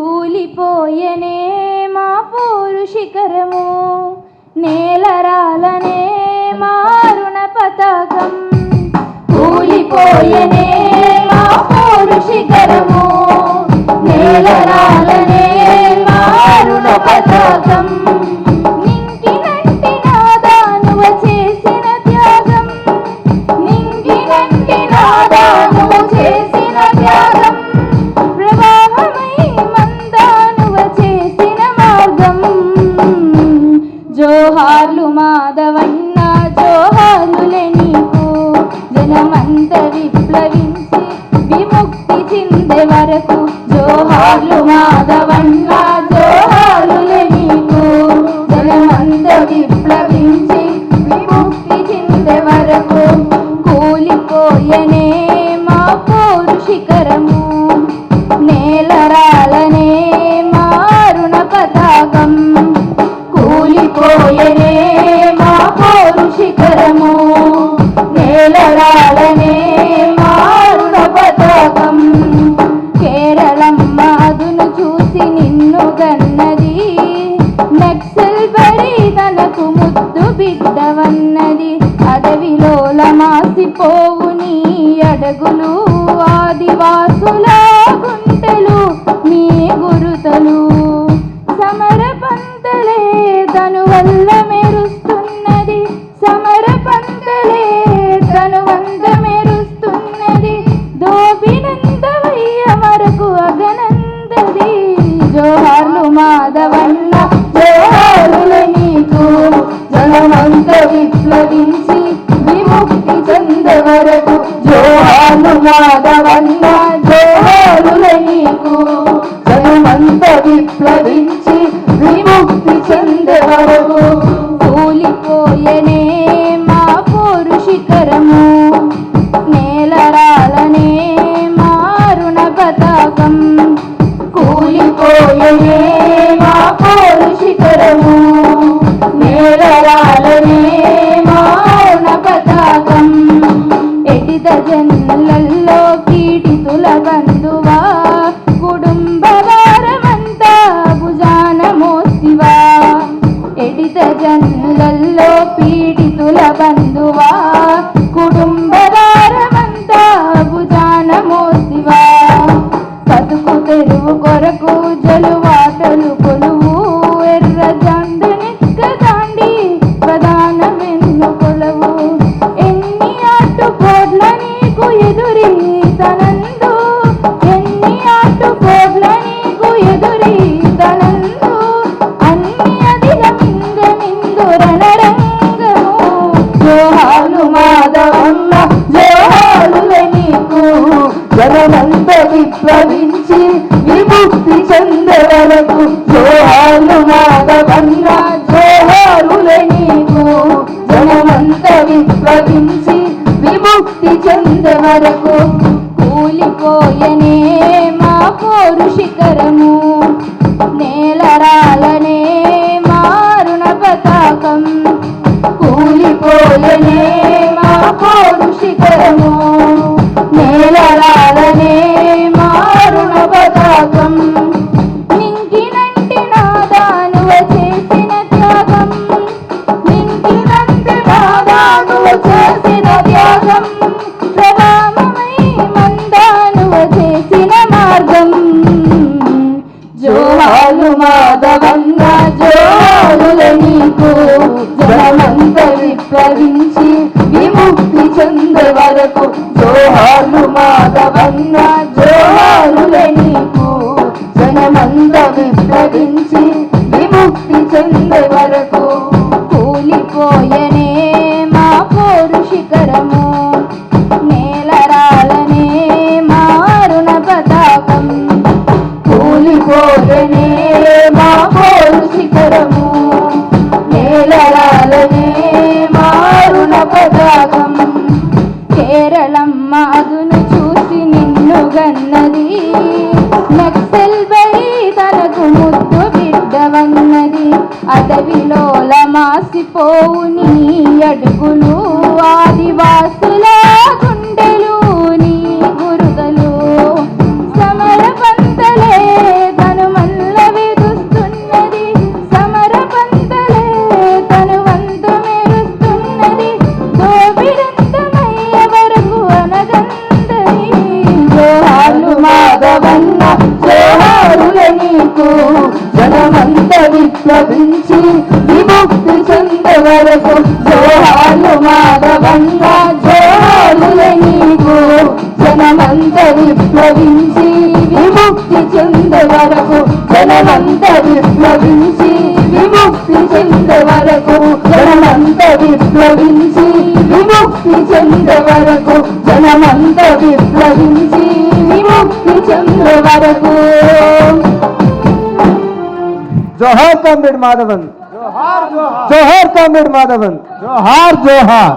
కూలిపోయనే మా పోరు శిఖరము నేలరాలనే మారుణ పతాకం. కూలిపోయనే మా పోరు శిఖరము నేలరాలనే మారుణ పతాకం. మాధవన్న జోహార్లులే నీకు జనమంత విప్లవించి విముక్తి చెందే వరకు జోహార్లు మాధవన్న జోహార్లులే నీకు జనమంత విప్లవించి విముక్తి చెందే వరకు కూలిపోయనే మా పోరు మాధవన్న జోహారుల నీకు జనమంత విప్లవించి విముక్తి చెందే వరకు జోహార్లు మాధవన్న జోహారుల నీకు జనమంత విప్లవించి విముక్తి చెందే వరకు ఎడిత పీడితుల బంధువా కుటుంబ వారమంతా భుజాన మోసివా బతుకు తెరువు కొరకు జలువాటలు జోహాలు మాధవన్న నీకు. జనమంత విప్లవించి విముక్తి నాదానువ చేసిన త్యాగం ప్రవామమై మందానువ చేసిన మార్గం జోహాలు మాధవన్న జోహాలుల నీకు జనమంత విప్లవించి విముక్తి చెందే వరకు జోహాలు మాధవన్న అడవిలో మాసిపోవు నీ అడుగులు ఆదివాసుల వరకు జోహాలు మాధవంగా జోహారులే నీకు జనమంత విప్లవించి విముక్తి చెందే వరకు జనమంత విప్లవించి విముక్తి చెందే వరకు జనమంత విప్లవించి విముక్తి చెందే వరకు జనమంత విప్లవించి విముక్తి చెందే వరకు జోహార్ కామ్రేడ్ మాధవన్. జోహార్ జోహార్ జోహార్ కామ్రేడ్ మాధవన్ జోహార్ జోహార్